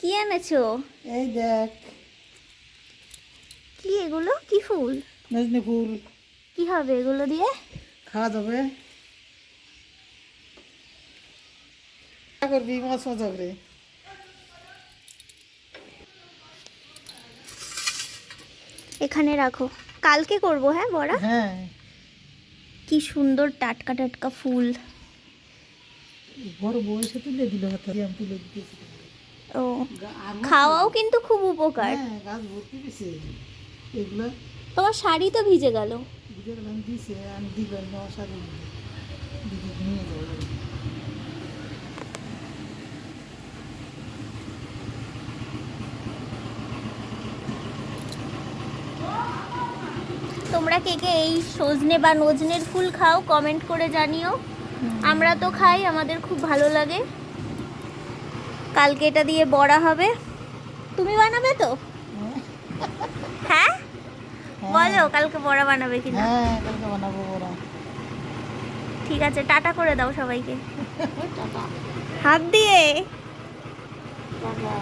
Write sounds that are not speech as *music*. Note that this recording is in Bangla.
কি এনেছো? এই দেখ। কি এগুলো? কি ফুল? মেজনি ফুল। কি হবে এগুলো দিয়ে? খাওয়া যাবে। করবি? মাছ মজা করে এখানে রাখো। কালকে করব হ্যাঁ বড়া? হ্যাঁ। কি সুন্দর টাটকা টাটকা ফুল। বড় বয়সে তুলে দিল হাতে আমি তুলে দিতেছি। ও খাওয়াও কিন্তু খুব উপকার। হ্যাঁ গাছ ভর্তি দিছে এগুলো তোমার শাড়ি তো ভিজে গেল। তোমরা কে কে এই সজনে বা নজনের ফুল খাও কমেন্ট করে জানিও। আমরা তো খাই আমাদের খুব ভালো লাগে। কালকে এটা দিয়ে বড়া হবে। তুমি বানাবে তো? হ্যাঁ? বলো কালকে বড়া বানাবে কিনা। হ্যাঁ কালকে বানাবো বড়া। ঠিক আছে টাটা করে দাও সবাইকে। *laughs* টাটা। হাত দিয়ে। টাটা।